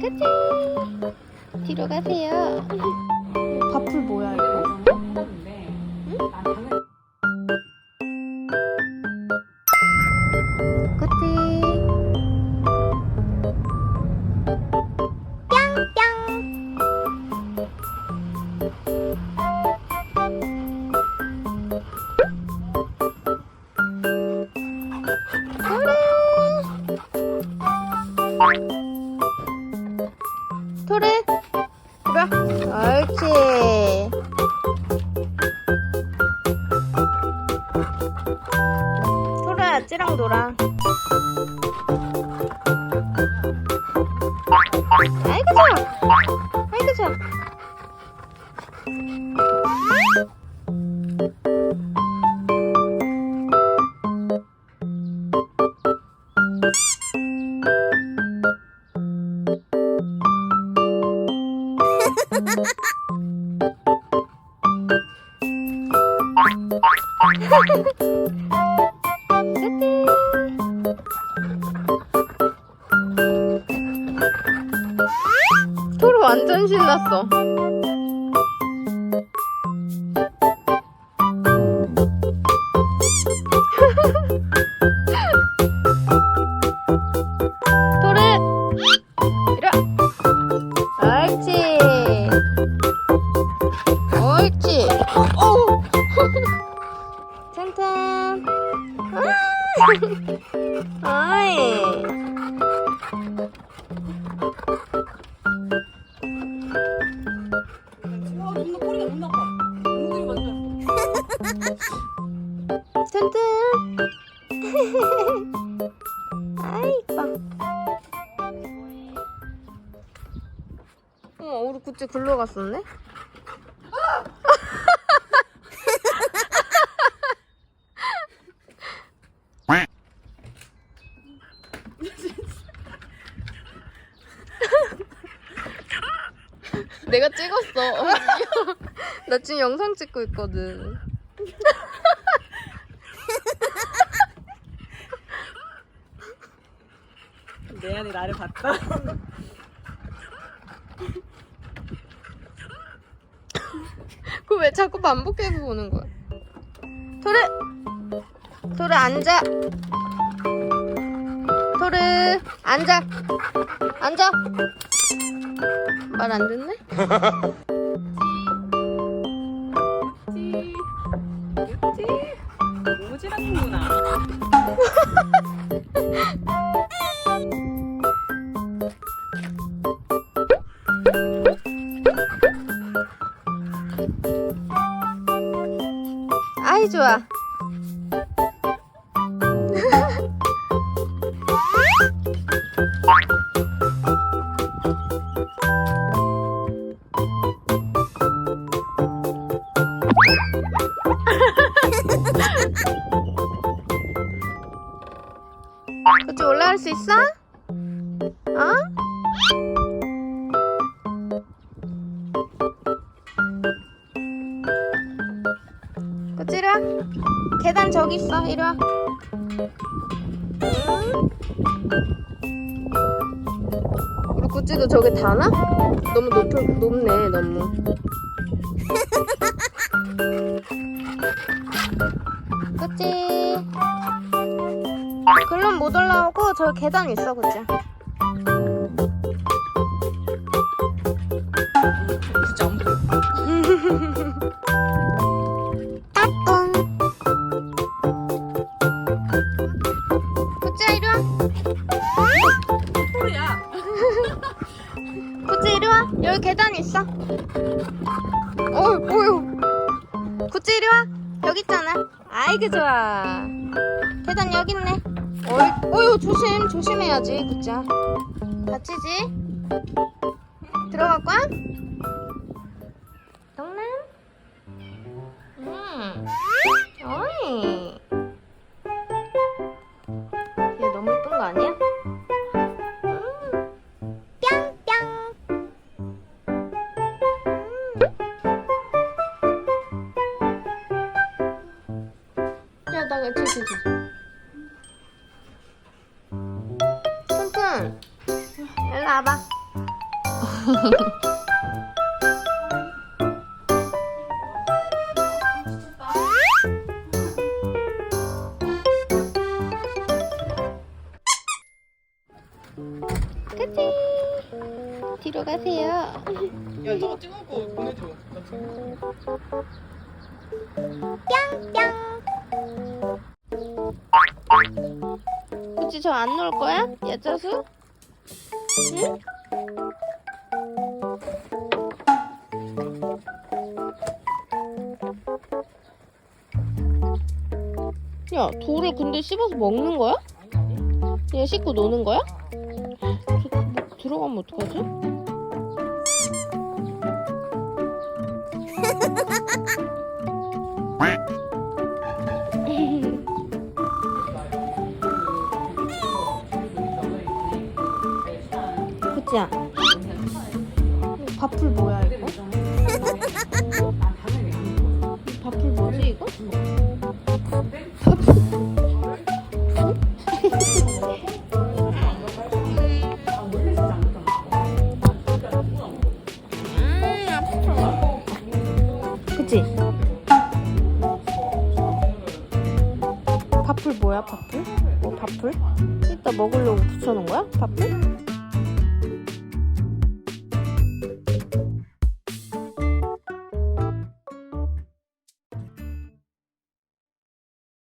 그치? 뒤로 가세요. 밥풀 뭐야 이거? 좋아 아이고 좋아 완전 신났어. 토르 이리 와. 옳지. 옳지. 어우. 짠짠 우리 구찌 글로 갔었네 내가 찍었어. 어, 귀여워. 나 지금 영상 찍고 있거든. 내안이 나를 봤다 그 왜 자꾸 반복해서 보는 거야? 토르! 토르 앉아! 토르 앉아! 앉아! 말 안 듣네? 그치 오지랖이구나 아이 좋아. 그치 올라갈 수 있어? 어? 계단 저기 있어. 이리 와. 우리 구찌도 저기 다나? 너무 높, 높네 너무. 그치 글론 못 올라오고 저 계단 있어 그치 진짜 안 보여 어휴 어휴 구찌 이리 와. 여기 있잖아. 아이고 좋아. 계단 여기 있네. 어이, 어휴 조심 조심해야지 구찌야. 다치지? 들어갈 거야? 저기 퉁퉁 일로 와봐. 그치 뒤로 가세요. 야 저거 찍어갖고 보내줘. 그치 저 안 놀 거야? 야자수? 응? 야 돌을 근데 씹어서 먹는 거야? 그냥 씹고 노는 거야? 저, 뭐, 들어가면 어떡하지? 밥풀 뭐야 이거? 밥풀 뭐지 이거? 그치? 밥풀 뭐야 밥풀? 뭐 밥풀? 이따 먹으려고 붙여놓은 거야? 밥풀?